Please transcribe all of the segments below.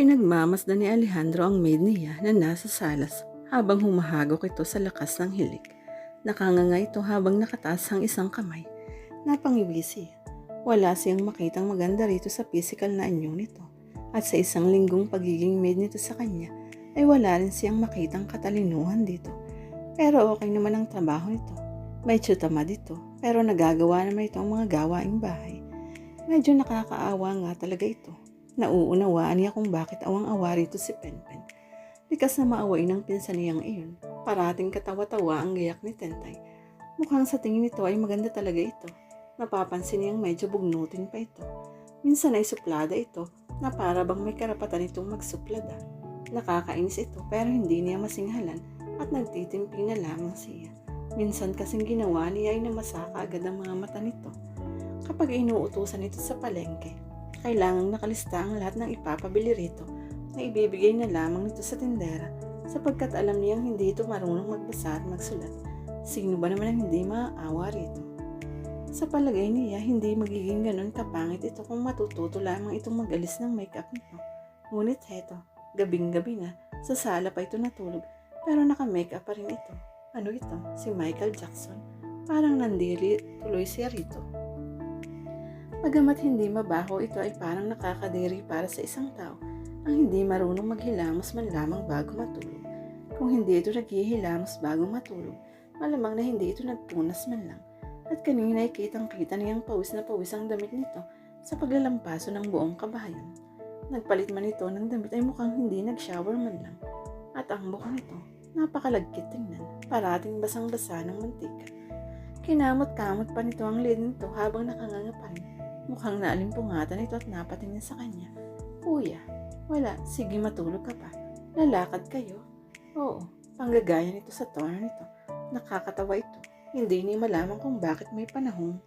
Pinagmamasdan ni Alejandro ang maid niya na nasa salas habang humahagok ito sa lakas ng hilik. Nakanganga ito habang nakataas ang isang kamay. Napangiwi siya. Wala siyang makitang maganda rito sa physical na anyo nito. At sa isang linggong pagiging maid nito sa kanya, ay wala rin siyang makitang katalinuhan dito. Pero okay naman ang trabaho nito. May tsutama dito, pero nagagawa naman ito ang mga gawaing bahay. Medyo nakakaawa nga talaga ito. Nauunawaan niya kung bakit awang-awa rito si Penpen. Likas na maaway ng pinsan niyang iyon. Parating katawa-tawa ang gayak ni Tentay. Mukhang sa tingin nito ay maganda talaga ito. Napapansin niyang medyo bugnutin pa ito. Minsan ay suplada ito na para bang may karapatan itong magsuplada. Nakakainis ito pero hindi niya masinghalan at nagtitimpi na lamang siya. Minsan kasing ginawa niya ay namasaka agad ang mga mata nito. Kapag inuutusan ito sa palengke, kailangang nakalista ang lahat ng ipapabili rito na ibibigay na lamang nito sa tindera sapagkat alam niyang hindi ito marunong magbasa at magsulat. Sino ba naman ang hindi maaawa rito? Sa palagay niya, hindi magiging ganun kapangit ito kung matututo lamang itong mag-alis ng makeup nito. Ngunit heto, gabing-gabi na, sa sala pa ito natulog, pero naka-makeup pa rin ito. Ano ito? Si Michael Jackson. Parang nandiri tuloy siya rito. Pagamat hindi mabaho, ito ay parang nakakadiri para sa isang tao ang hindi marunong maghilamos man lamang bago matulog. Kung hindi ito naghihilamos bago matulog, malamang na hindi ito nagpunas man lang. At kanina ay kitang-kita niyang pawis na pawis ang damit nito sa paglalampaso ng buong kabahayan. Nagpalit man ito ng damit ay mukhang hindi nag-shower man lang. At ang buka nito, napakalagkit tingnan, parating basang-basa ng mantika. Kinamot-kamot pa nito ang lid nito habang nakanganga pa rin. Mukhang naalimpungatan ito at napatingin sa kanya. Kuya, wala, sige matulog ka pa. Lalakad kayo? Oo, panggagaya nito sa tono nito. Nakakatawa ito. Hindi niya malaman kung bakit may panahon.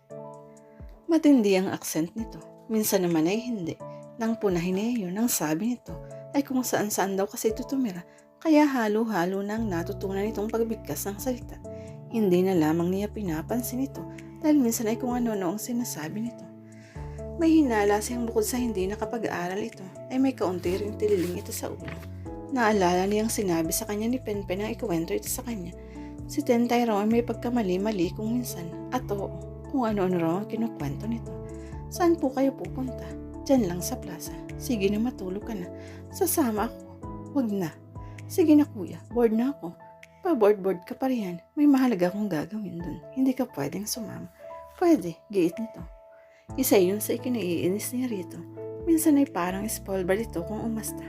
Matindi ang accent nito. Minsan naman ay hindi. Nang punahin niya yun, ang sabi nito ay kung saan-saan daw kasi ito tumira. Kaya halo-halo nang natutunan itong pagbigkas ng salita. Hindi na lamang niya pinapansin ito dahil minsan ay kung ano-ano ang sinasabi nito. May hinala siyang bukod sa hindi nakapag-aaral ito ay may kaunti ring tililing ito sa ulo. Naalala niyang sinabi sa kanya ni Penpen na ikuwento ito sa kanya. Si Tentay raw ay may pagkamali-mali kung minsan at oo, kung ano-ano raw ang kinukwento nito. Saan po kayo pupunta? Diyan lang sa plaza. Sige na matulog ka na. Sasama ako. Huwag na. Sige na kuya, bored na ako. Pa-board-board ka pa riyan. May mahalaga akong gagawin dun. Hindi ka pwedeng sumama. Pwede, giit nito. Isa yun sa ikinaiinis niya rito. Minsan ay parang spoiled ito kung umasta.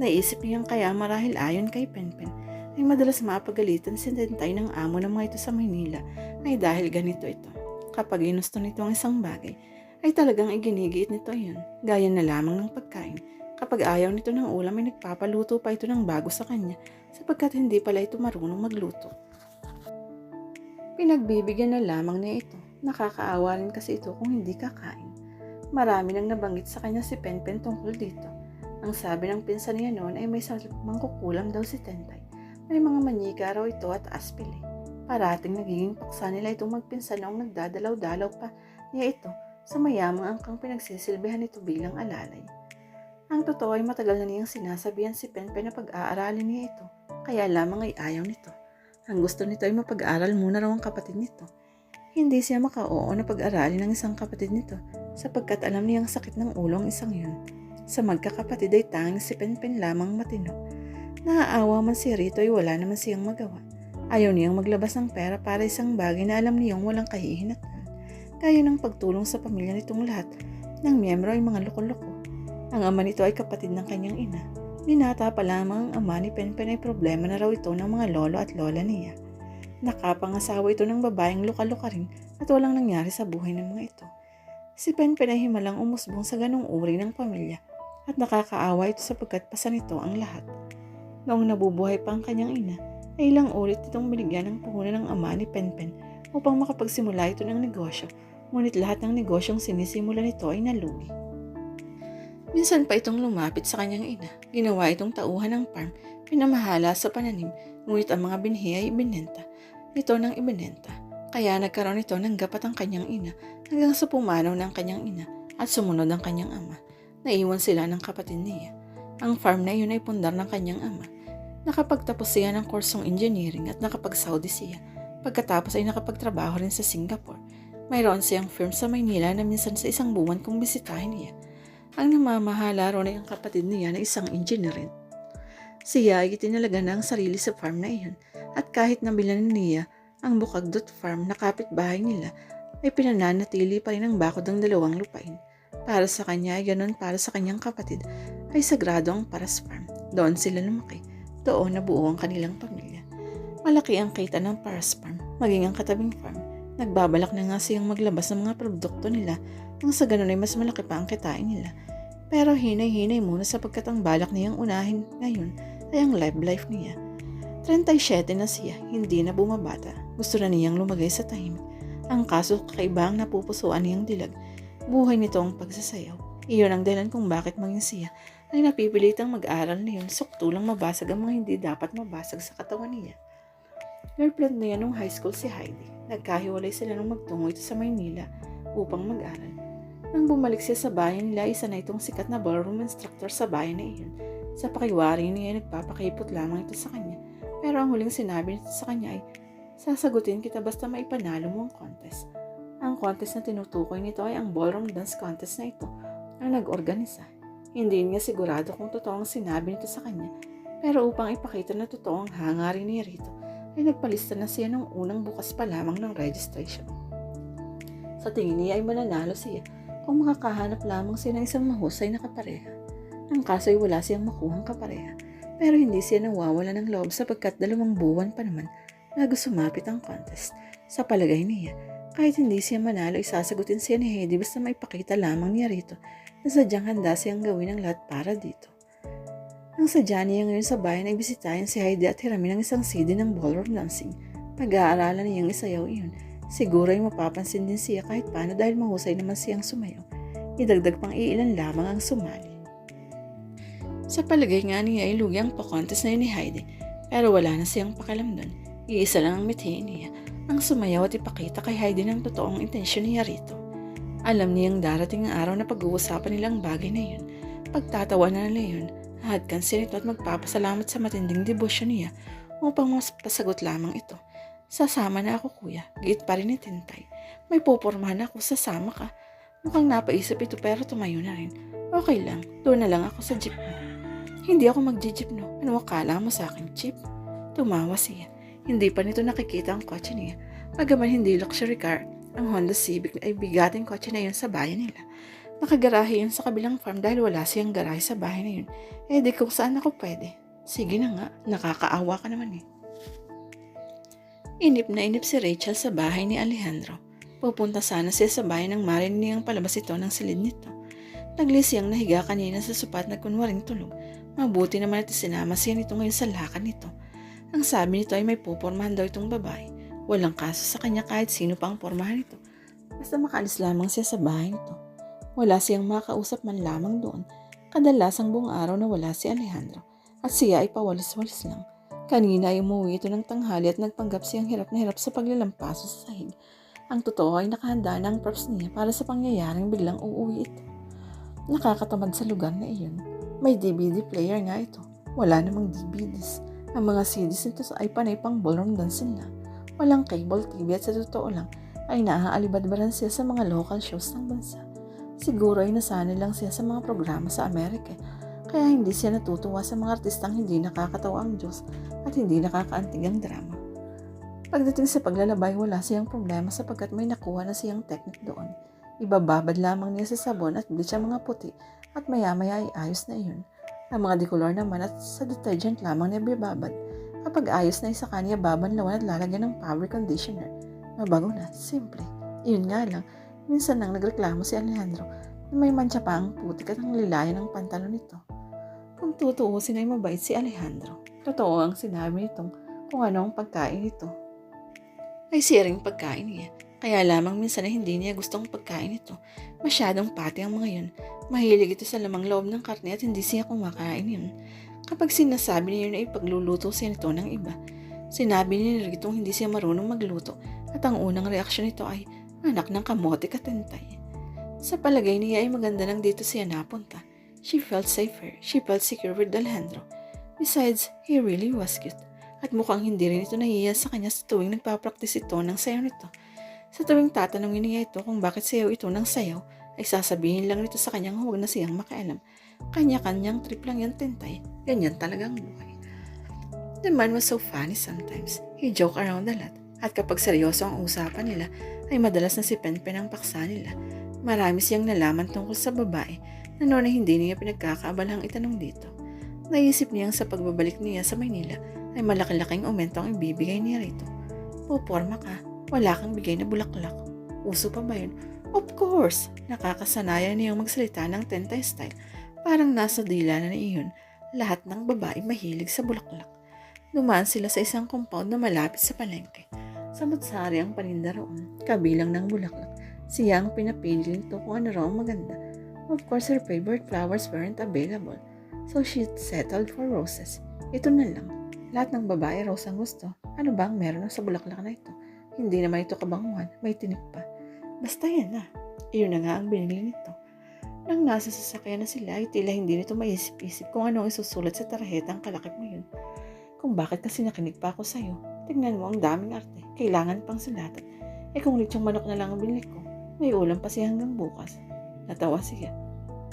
Naisip niyang kaya marahil ayon kay Penpen ay madalas mapagalitan si Tentay ng amo ng mga ito sa Maynila ay dahil ganito ito. Kapag ginusto nito ang isang bagay, ay talagang iginigiit nito yun, gaya na lamang ng pagkain. Kapag ayaw nito ng ulam ay nagpapaluto pa ito ng bago sa kanya sapagkat hindi pala ito marunong magluto. Pinagbibigyan na lamang niya ito. Nakakaawa rin kasi ito kung hindi kakain. Marami nang nabanggit sa kanya si Penpen tungkol dito. Ang sabi ng pinsan niya noon ay may mangkukulam daw si Tentay. May mga manyika raw ito at aspili. Parating nagiging paksa nila itong magpinsan noong nagdadalaw-dalaw pa niya ito sa mayamang angkang pinagsisilbihan nito bilang alalay. Ang totoo ay matagal na niyang sinasabihan si Penpen na pag-aaralin niya ito, kaya lamang ay ayaw nito. Ang gusto nito ay mapag-aral muna raw ang kapatid nito. Hindi siya maka-oo na pag-aralin ng isang kapatid nito sapagkat alam niyang sakit ng ulo ang isang yun. Sa magkakapatid ay tanging si Penpen lamang matino. Naaawa man si Rito ay wala naman siyang magawa. Ayaw niyang maglabas ng pera para isang bagay na alam niyang walang kahihinatnan. Kaya ng pagtulong sa pamilya nitong lahat ng miyembro ay mga loko-loko. Ang ama nito ay kapatid ng kanyang ina. Binata pa lamang ang ama ni Penpen ay problema na raw ito ng mga lolo at lola niya. Nakapangasawa ito ng babaeng luka-luka rin at walang nangyari sa buhay ng mga ito. Si Penpen ay himalang umusbong sa ganong uri ng pamilya at nakakaawa ito sapagkat pasa nito ang lahat. Noong nabubuhay pa ang kanyang ina, ay ilang ulit itong binigyan ng puhunan ng ama ni Penpen upang makapagsimula ito ng negosyo, ngunit lahat ng negosyong sinisimula nito ay nalugi. Minsan pa itong lumapit sa kanyang ina. Ginawa itong tauhan ng farm, pinamahala sa pananim, ngunit ang mga binhi ay ibinenta. Ito nang ibinenta. Kaya nagkaroon ito ng gapat ang kanyang ina hanggang sa pumanaw ng kanyang ina at sumunod ang kanyang ama. Naiwan sila ng kapatid niya. Ang farm na iyon ay pundar ng kanyang ama. Nakapagtapos siya ng kursong engineering at nakapag-Saudi siya. Pagkatapos ay nakapagtrabaho rin sa Singapore. Mayroon siyang firm sa Maynila na minsan sa isang buwan kung bisitahin niya. Ang namamahala ron ay ang kapatid niya na isang engineer. Siya ay itinalaga na ang sarili sa farm na iyon at kahit nabilan niya ang Bukagdot Farm na kapitbahay nila ay pinananatili pa rin ang bakod ng dalawang lupain. Para sa kanya ay ganon para sa kanyang kapatid ay sagrado ang Paras Farm. Doon sila lumaki. Doon nabuo ang kanilang pamilya. Malaki ang kita ng Paras Farm, maging ang katabing farm. Nagbabalak na nga siyang maglabas ng mga produkto nila nang sa ganon ay mas malaki pa ang kitain nila. Pero hinay-hinay muna sapagkat ang balak niyang unahin ngayon ay ang love life niya. 37 na siya, hindi na bumabata. Gusto na niyang lumagay sa tahimik. Ang kaso kakaiba ang napupusuan niyang dilag. Buhay nito ang pagsasayaw. Iyon ang dahilan kung bakit maging siya ay napipilitang mag-aral na yun suktulang mabasag ang mga hindi dapat mabasag sa katawan niya. Girlfriend niya nung high school si Heidi. Nagkahiwalay sila nung magtungo ito sa Maynila upang mag-aral. Nang bumalik siya sa bayan nila, isa na itong sikat na ballroom instructor sa bayan na iyon. Sa pakiwari niya nagpapakipot lamang ito sa kanya. Pero ang huling sinabi sa kanya ay, sasagutin kita basta maipanalo mo ang contest. Ang contest na tinutukoy nito ay ang ballroom dance contest na ito ang nag-organisa. Hindi niya sigurado kung totoo ang sinabi nito sa kanya, pero upang ipakita na totoo ang hangarin niya rito, ay nagpalista na siya ng unang bukas pa lamang ng registration. Sa tingin niya ay mananalo siya kung makakahanap lamang siya ng isang mahusay na kapareha. Ang kaso ay wala siyang makuhang kapareha, pero hindi siya nawawala ng loob sapagkat dalawang buwan pa naman bago sumapit ang contest. Sa palagay niya, kahit hindi siya manalo, isasagutin siya ni Heidi basta maipakita lamang niya rito na sadyang handa siyang gawin ang lahat para dito. Ang sadya niya ngayon sa bayan ay bisitahin si Heidi at hiramin ang isang CD ng ballroom dancing. Pag-aaralan niyang isayaw iyon. Siguro ay mapapansin din siya kahit paano dahil mahusay naman siyang sumayaw. Idagdag pang iilan lamang ang sumali. Sa palagay nga niya ay lugi ang pakontes na ni Heidi, pero wala na siyang pakalam doon. Iisa lang ang mithiin niya, ang sumayaw at ipakita kay Heidi ng totoong intensyon niya rito. Alam niyang darating ang araw na pag-uusapan nilang bagay na yun. Pagtatawa na nila yun, hahadkan siya nito at magpapasalamat sa matinding debosyon niya upang mas pasagot lamang ito. Sasama na ako kuya, git pa rin ni Tintay. May pupormahan ako, sasama ka. Mukhang napaisip ito pero tumayo na rin. Okay lang, doon na lang ako sa jeep mo. Hindi ako mag-jeep no. Ano akala mo sa akin, jeep? Tumawa siya. Hindi pa nito nakikita ang kotse niya. Pagaman hindi luxury car, ang Honda Civic ay bigating kotse na yun sa bayan nila. Nakagarahe yun sa kabilang farm dahil wala siyang garahe sa bahay na yun. Eh di kung saan ako pwede. Sige na nga, nakakaawa ka naman eh. Inip na inip si Rachel sa bahay ni Alejandro. Pupunta sana siya sa bahay ng marin niyang palabas ito ng silid nito. Naglis siyang nahiga kanina sa supat na kunwaring tulog. Mabuti naman at sinama siya nito ngayon sa lakad nito. Ang sabi nito ay may pupormahan daw itong babae. Walang kaso sa kanya kahit sino pa ang pormahan nito. Basta makaalis lamang siya sa bahay nito. Wala siyang makausap man lamang doon. Kadalasang buong araw na wala si Alejandro. At siya ay pawalis-walis lang. Kanina ay umuwi ito ng tanghali at nagpanggap siyang hirap na hirap sa paglalampaso sa sahig. Ang totoo ay nakahanda na ang props niya para sa pangyayaring biglang uuwi ito. Nakakatamad sa lugar na iyon. May DVD player nga ito. Wala namang DVDs. Ang mga CDs nito ay panay pang ballroom dancing na. Walang cable TV at sa totoo lang ay naaalibadbaran siya sa mga local shows ng bansa. Siguro ay nasanay lang siya sa mga programa sa Amerika kaya hindi siya natutuwa sa mga artistang hindi nakakatawa ang Diyos at hindi nakakaantig ang drama. Pagdating sa paglalabay, wala siyang problema sapagkat may nakuha na siyang technique doon. Ibababad lamang niya sa sabon at bleach ang mga puti at maya-maya ay ayos na iyon. Ang mga decolor naman at sa detergent lamang niya bibabad. Kapag ayos na isa kanya babanlawan at lalagyan ng fabric conditioner. Mabago na, simple. Iyon nga lang, minsan nang nagreklamo si Alejandro na may mancha pa ang putik at ang lilayan ng pantalon nito. Kung tutuusin ay mabait si Alejandro. Totoo ang sinabi nitong kung ano ang pagkain nito. Ay siring pagkain niya. Kaya lamang minsan ay hindi niya gustong pagkain ito. Masyadong pati ang mga yun. Mahilig ito sa lamang loob ng karne at hindi siya kumakain yun. Kapag sinasabi niya yun ay pagluluto siya nito ng iba. Sinabi ni Ritong hindi siya marunong magluto at ang unang reaksyon nito ay anak ng kamote katentay. Sa palagay niya ay maganda nang dito siya napunta. She felt safer. She felt secure with Alejandro. Besides, he really was cute. At mukhang hindi rin ito nahiya sa kanya sa tuwing nagpa-practice ito ng sayaw nito. Sa tuwing tatanungin niya ito kung bakit sayaw ito ng sayaw, ay sasabihin lang nito sa kanyang huwag na siyang makialam. Kanya-kanyang trip lang yan, tentay. Ganyan talagang buhay. The man was so funny sometimes. He joke around a lot. At kapag seryoso ang usapan nila, ay madalas na si Penpen ang paksa nila. Marami siyang nalaman tungkol sa babae na noon ay hindi niya pinagkakaabalahang itanong dito. Naisip niyang sa pagbabalik niya sa Maynila ay malaki-laking aumento ang ibibigay niya rito. Puporma ka, wala kang bigay na bulaklak. Uso pa ba yun? Of course! Nakakasanayan niyang magsalita ng tentay style. Parang nasa dila na iyon. Lahat ng babae mahilig sa bulaklak. Dumaan sila sa isang compound na malapit sa palengke. Samot-sari ang paninda roon, kabilang ng bulaklak. Siya ang pinapili nito kung ano raw maganda. Of course, her favorite flowers weren't available. So she settled for roses. Ito na lang. Lahat ng babae rose ang gusto. Ano ba ang meron sa bulaklak na ito? Hindi naman ito kabanguhan, may tinik pa. Basta yan na. Iyon na nga ang binili nito. Nang nasa sasakyan na sila, ay tila hindi nito maisip-isip kung ano ang isusulat sa tarjeta ang kalakip mo yun. Kung bakit kasi nakinig pa ako sa'yo, tignan mo ang daming arte. Kailangan pang sulatan. Eh kung litsong manok na lang ang binili ko, may ulam pa siya hanggang bukas. Natawa siya.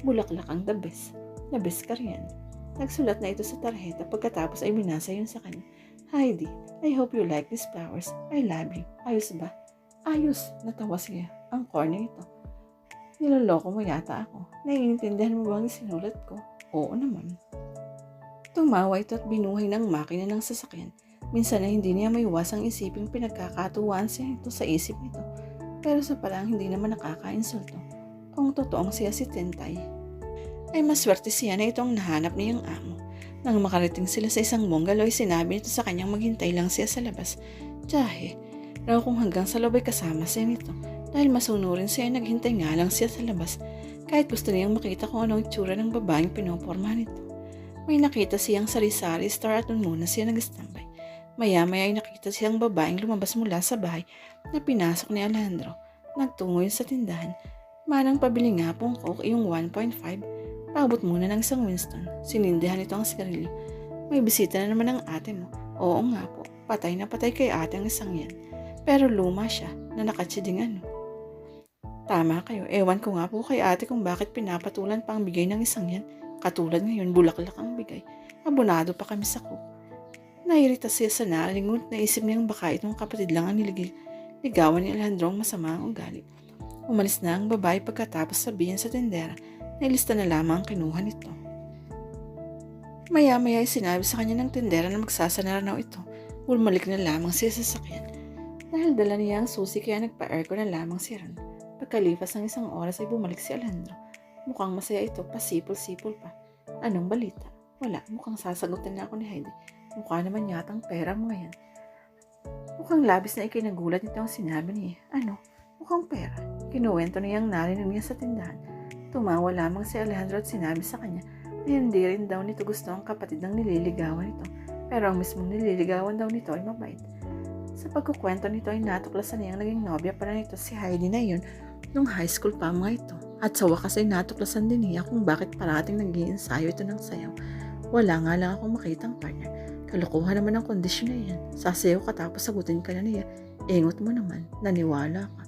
Bulaklak ang the best. The best ka riyan. Nagsulat na ito sa tarjeta pagkatapos ay binasa yun sa kanya. Heidi, I hope you like these flowers. I love you. Ayos ba? Ayos. Natawa siya. Ang corny ito. Niloloko mo yata ako. Naiintindihan mo bang sinulat ko? Oo naman. Tumawa ito at binuhay ng makina ng sasakyan. Minsan na hindi niya maiwasang isipin pinagkakatuwaan siya ito sa isip nito. Pero sa palang hindi naman nakakainsulto. Kung totoong siya si Tentay, ay maswerte siya na itong nahanap niyang amo. Nang makarating sila sa isang bungalow sinabi nito sa kanyang maghintay lang siya sa labas. Tiyahe, raw kung hanggang sa loob kasama siya nito dahil masunurin siya ay naghintay nga lang siya sa labas kahit gusto niyang makita kung anong itsura ng babaeng pinoporma nito. May nakita siyang sari-sari store at doon muna siya nag-standby. Maya-maya ay nakita siyang babaeng lumabas mula sa bahay na pinasok ni Alejandro. Nagtungo yun sa tindahan. Manang pabili nga pong coke yung 1.5 Paabot muna ng isang Winston. Sinindihan ito ang sigarilyo. May bisita na naman ang ate mo. Oo nga po. Patay na patay kay ate ang isang yan. Pero luma siya na nakatsiding ano. Tama kayo. Ewan ko nga po kay ate kung bakit pinapatulan pa ang bigay ng isang yan. Katulad ngayon, bulaklak ang bigay. Abonado pa kami sa cook. Nairita siya sa nalingon na isip niyang baka itong kapatid lang ang niligil. Ligawan ni Alejandro ang masama ang ugali. Umalis na ang babae pagkatapos sabihin sa tendera Nailista na lamang ang kinuha nito. Maya-maya ay sinabi sa kanya ng tindera na magsasana raw ito. Bumalik na lamang siya sa sasakyan. Dahil dala niya ang susi kaya nagpa-aircon na lamang si Ron. Pagkalipas ng isang oras ay bumalik si Alejandro. Mukhang masaya ito, pasipol-sipol pa. Anong balita? Wala, mukhang sasagutin na ako ni Heidi. Mukha naman yatang pera mo ngayon. Mukhang labis na ikinagulat nito ang sinabi niya. Ano? Mukhang pera. Kinuwento niyang narinig niya sa tindahan Tumawa lamang si Alejandro at sinabi sa kanya na hindi rin daw nito gusto ang kapatid ng nililigawan nito. Pero ang mismong nililigawan daw nito ay mabait. Sa pagkukwento nito ay natuklasan niyang naging nobya pala nito si Heidi na yun nung high school pa mga ito. At sa wakas ay natuklasan din niya kung bakit parating nag ensayo ito ng sayaw. Wala nga lang akong makitang partner. Kalukuhan naman ang kondisyon na yan. Sasayaw ka tapos sagutin ka na niya. Engot mo naman. Naniwala ka.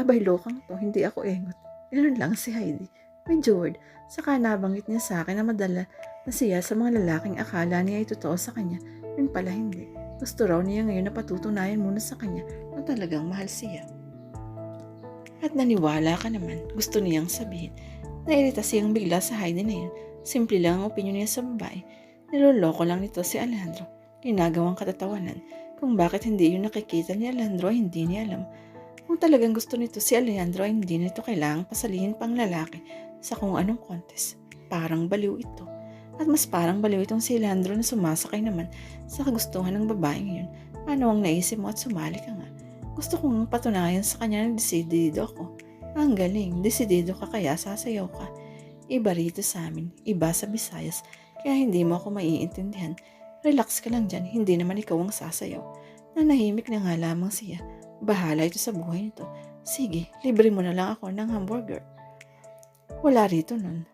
Abay lokang to, hindi ako engot. Ganun lang si Heidi. Medyo. Saka nabanggit niya sa akin na madala na siya sa mga lalaking akala niya ay totoo sa kanya. Yun pala hindi. Gusto raw niya ngayon na patutunayan muna sa kanya na talagang mahal siya. At naniwala ka naman, gusto niyang sabihin. Nairita siyang bigla sa Heidi na yun. Simple lang ang opinion niya sa babae. Niloloko lang nito si Alejandro. Ginagawang katatawanan kung bakit hindi yun nakikita ni Alejandro ay hindi niya alam. Kung talagang gusto nito si Alejandro ay hindi nito kailangang pasalihin pang lalaki sa kung anong contest. Parang baliw ito. At mas parang baliw itong si Alejandro na sumasakay naman sa kagustuhan ng babaeng yun. Ano ang naisip mo at sumali ka nga? Gusto kong patunayan sa kanya na desidido ako. Ang galing, desidido ka kaya sasayaw ka. Iba rito sa amin, iba sa Visayas, kaya hindi mo ako maiintindihan. Relax ka lang dyan, hindi naman ikaw ang sasayaw. Nanahimik na nga lamang siya Bahala ito sa buhay nito. Sige, libre mo na lang ako ng hamburger. Wala rito nun.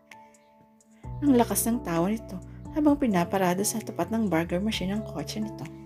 Ang lakas ng tawa nito habang pinaparada sa tapat ng burger machine ang kotse nito.